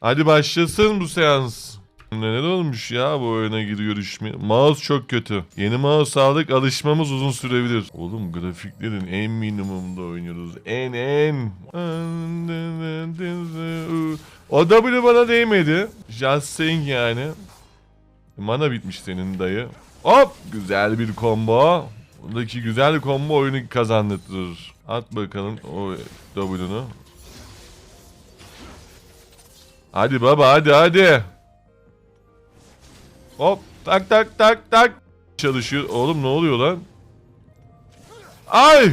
Hadi başlasın bu seans. Neler olmuş ya bu oyuna giriyor düşme. Mouse çok kötü. Yeni mouse aldık alışmamız uzun sürebilir. Oğlum grafiklerin en minimumda oynuyoruz. En en. O W bana değmedi. Just saying yani. Mana bitmiş senin dayı. Hop güzel bir combo. Buradaki güzel combo oyunu kazandırır. At bakalım o W'nu. Hadi baba hadi hadi. Hop tak tak tak tak. Çalışıyor. Oğlum ne oluyor lan? Ay!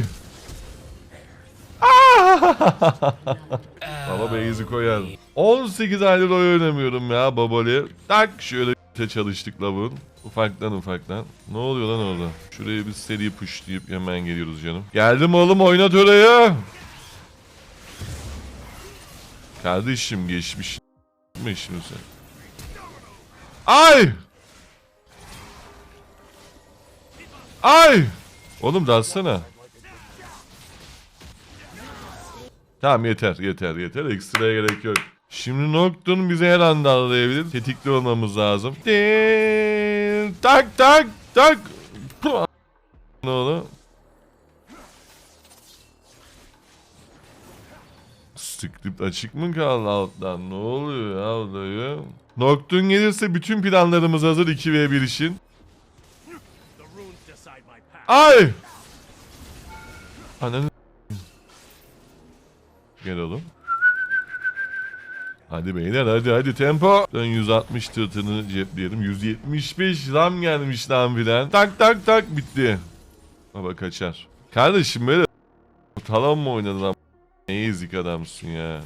Baba base'i koyar. 18 aydır oyun oynamıyorum ya babali. Tak şöyle te çalıştık lavun. Ufaktan ufaktan. Ne oluyor lan orada? Şuraya bir seri push deyip hemen geliyoruz canım. Geldim oğlum oynat orayı. Kardeşim geçmiş. Mi şimdi sen? Ay! Ay! Oğlum dalsana. Tamam yeter yeter yeter ekstraya gerek yok. Şimdi Nocturne bize her anda arayabilir. Tetikli olmamız lazım. Değil. Tak tak tak. Ne oldu? Script açık mı kaldı alttan? Ne oluyor ya dayı? Nocturne gelirse bütün planlarımız hazır 2v1 için. Ay! Ananı Gel oğlum. Hadi beyler hadi hadi tempo. Dön 160 tırtını cepleyelim. 175 ram gelmiş lan filan. Tak tak tak bitti. Baba kaçar. Kardeşim böyle talon mu oynadın lan? Ne ezik adamsın ya.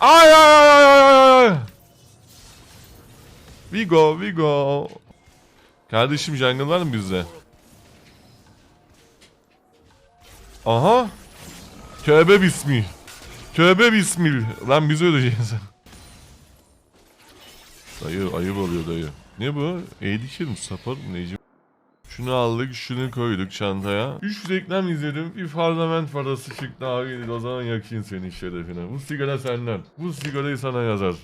Ay ay ay ay ay. We go, we go. Kardeşim jungle var mı bizde? Aha. Tövbe bismil. Tövbe bismil. Lan biz öleceğiz. Dayı ayıp oluyor dayı. Ne bu? Eğdikir mi? Sapar mı? Necim? Şunu aldık, şunu koyduk çantaya. 3 reklam izledim. Bir parlament parası çıktı abi. O zaman yakayım senin şerefine. Bu sigara senden. Bu sigarayı sana yazar.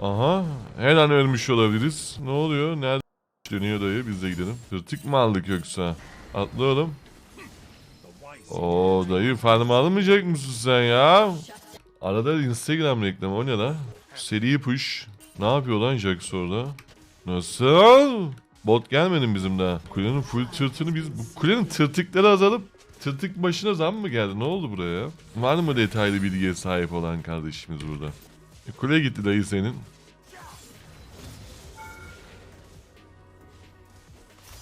Aha. Her an ölmüş olabiliriz. Ne oluyor? Nerede dönüyor dayı? Biz de gidelim. Tırtık mı aldık yoksa? Atla oğlum. Oo dayı farm almayacak mısın sen ya? Arada Instagram reklamı o ne lan? Seri push. Ne yapıyor lan Jax orada? Nasıl? Bot gelmedi bizim daha? Kulenin full tırtını biz... Bu kulenin tırtıkları azalıp tırtık başına zam mı geldi? Ne oldu buraya? Var mı detaylı bilgiye sahip olan kardeşimiz burada? E, kule gitti dayı senin.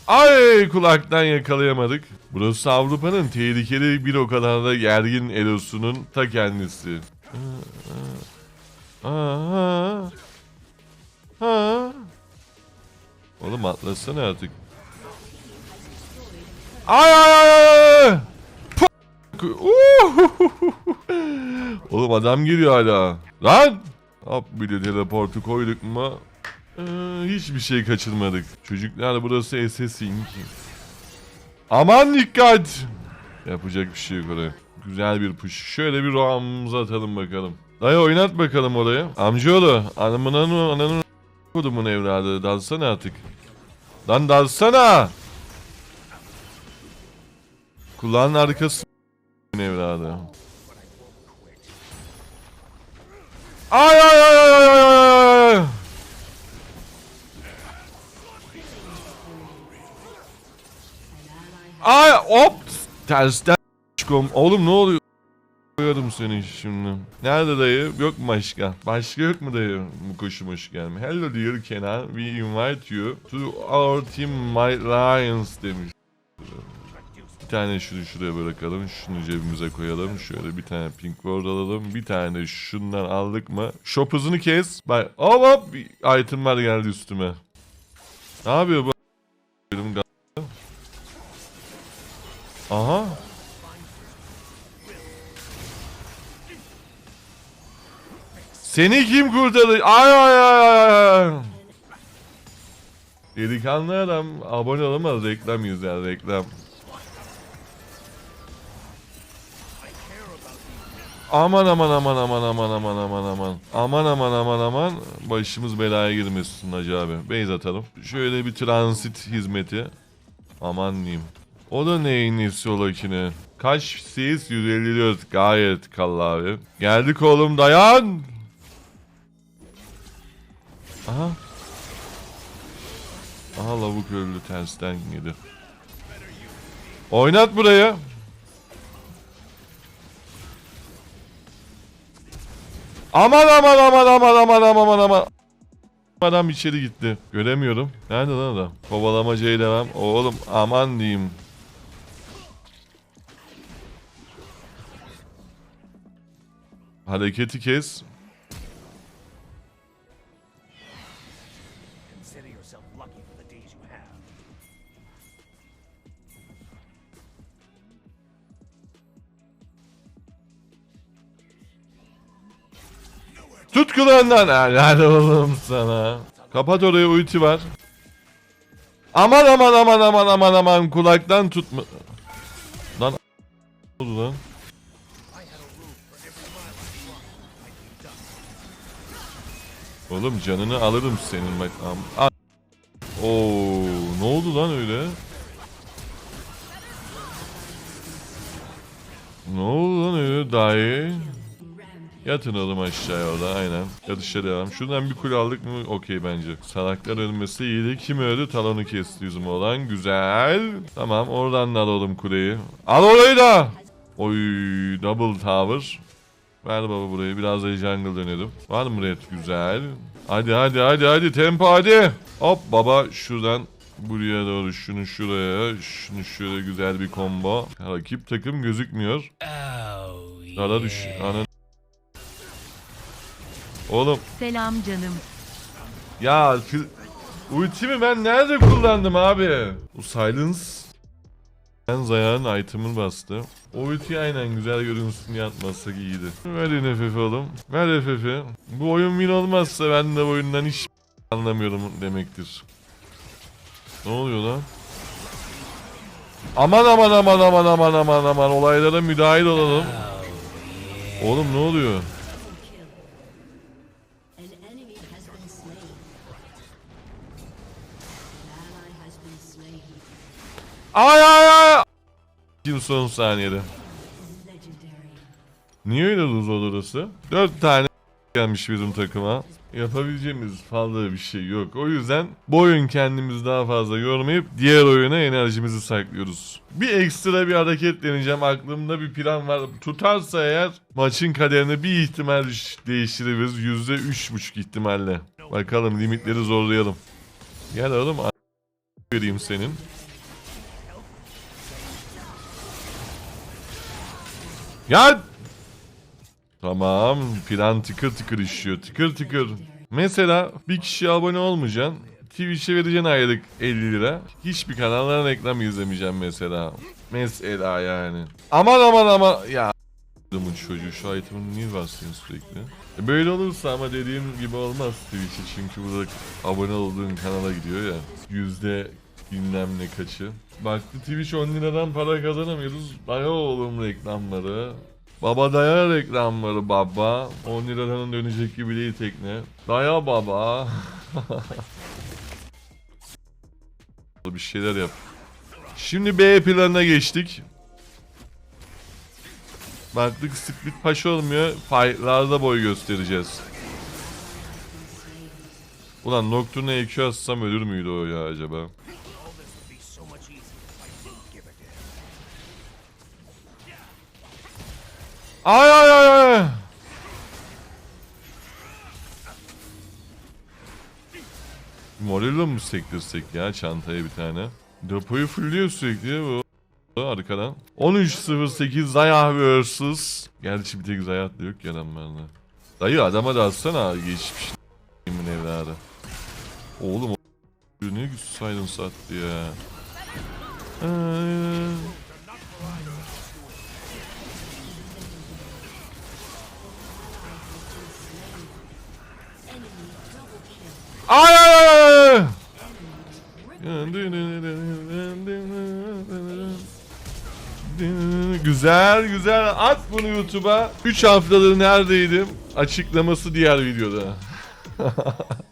Ay kulaktan yakalayamadık. Burası Avrupa'nın tehlikeli bir o kadar da gergin elosunun ta kendisi. Aa, aa, aa. Oğlum atlasana artık. Ay. Oğlum adam geliyor hala. Lan! Hop bir de teleportu koyduk mu? Ee, hiçbir şey kaçırmadık. Çocuklar burası SSing. Aman dikkat! Yapacak bir şey yok oraya. Güzel bir push. Şöyle bir roamımızı atalım bakalım. Dayı oynat bakalım oraya. Amcaoğlu. Anamın ananın kodumun evladı. Dalsana artık. Lan dalsana! Kulağın arkası evladı. Ay ay ay ay ay ay ay ay! Ay hop! Tersten çıkom. Oğlum ne oluyor? Koyarım seni şimdi. Nerede dayı? Yok mu başka? Başka yok mu dayı? Bu koşu hoş gelme. Hello dear Kenan. We invite you to our team My Lions demiş. Bir tane şunu şuraya bırakalım. Şunu cebimize koyalım. Şöyle bir tane pink word alalım. Bir tane şundan aldık mı? Shop hızını kes. Bak hop hop. Itemler geldi üstüme. Ne yapıyor bu? Aha. Seni kim kurtarır? Ay ay ay ay ay. Delikanlı adam abone olamaz reklam yüzer reklam. Aman aman aman aman aman aman aman aman. Aman aman aman aman. Başımız belaya girmesin Hacı abi. Beyz atalım. Şöyle bir transit hizmeti. Aman diyeyim. O da neyin nesi ola ki ne? Kaç CS 154 gayet kalla abi. Geldik oğlum dayan. Aha. Aha lavuk öldü tersten yedi. Oynat burayı. Aman aman aman aman aman aman aman. Adam içeri gitti. Göremiyorum. Nerede lan adam? Kovalamacaya devam. Oğlum aman diyeyim. Hareketi kes. Tut kulağından. Helal oğlum sana. Kapat oraya ulti var. Aman aman aman aman aman aman kulaktan tutma. Lan oldu lan? Oğlum canını alırım senin bak. Oo, ne oldu lan öyle? Ne oldu lan öyle dayı? Yatın oğlum aşağıya orada aynen. Yatışa devam. Şuradan bir kule aldık mı okey bence. Salaklar ölmesi iyiydi. Kim öldü? Talonu kesti yüzüm olan. Güzel. Tamam oradan da alalım kuleyi. Al orayı da. Oy double tower. Ver baba burayı. Biraz da jungle dönelim. Var mı red? Güzel. Hadi hadi hadi hadi tempo hadi. Hop baba şuradan buraya doğru şunu şuraya şunu şöyle güzel bir combo. Rakip takım gözükmüyor. Dara düş. Ana. Oğlum Selam canım. ya ultimi ben nerede kullandım abi? O silence ben Zaya'nın item'ını bastı. O ulti aynen güzel görünsün diye atmazsak iyiydi. Ver FF oğlum. Ver FF'i. Bu oyun win olmazsa ben de bu oyundan hiç anlamıyorum demektir. Ne oluyor lan? Aman aman aman aman aman aman aman olaylara müdahil olalım. Oğlum ne oluyor? Ay ay ay. Yıl son saniyede. Niye öyle oldu orası? 4 tane gelmiş bizim takıma. Yapabileceğimiz fazla bir şey yok. O yüzden bu oyun kendimizi daha fazla yormayıp diğer oyuna enerjimizi saklıyoruz. Bir ekstra bir hareket deneyeceğim. Aklımda bir plan var. Tutarsa eğer maçın kaderini bir ihtimal değiştirebiliriz. %3.5 ihtimalle. Bakalım limitleri zorlayalım. Gel oğlum vereyim senin. Ya Tamam. Plan tıkır tıkır işiyor. Tıkır tıkır. Mesela bir kişiye abone olmayacaksın. Twitch'e vereceksin aylık 50 lira. Hiçbir kanalların reklamı izlemeyeceğim mesela. Mesela yani. Aman aman aman. Ya Adamın çocuğu şu item'ını niye bastın sürekli? E böyle olursa ama dediğim gibi olmaz Twitch'e çünkü burada abone olduğun kanala gidiyor ya. Yüzde bilmem ne kaçı. Baktı Twitch 10 liradan para kazanamıyoruz. Daya oğlum reklamları. Baba daya reklamları baba. 10 liradan dönecek gibi değil tekne. Daya baba. bir şeyler yap. Şimdi B planına geçtik. Baktık split paş olmuyor. Fight'larda boy göstereceğiz. Ulan Nocturne'a EQ atsam ölür müydü o ya acaba? Ay ay ay ay. Morello mu sektirsek ya çantaya bir tane? Depoyu fullüyor sürekli ya bu. Arkadan. 13.08 Zaya vs. Gerçi bir tek Zaya da yok ya adamlarda. Dayı adama da atsana geçmiş. Kimin evladı. Oğlum o ne silence attı ya. Ay. Ay ay ay ay. Güzel güzel at bunu YouTube'a. 3 haftadır neredeydim? Açıklaması diğer videoda.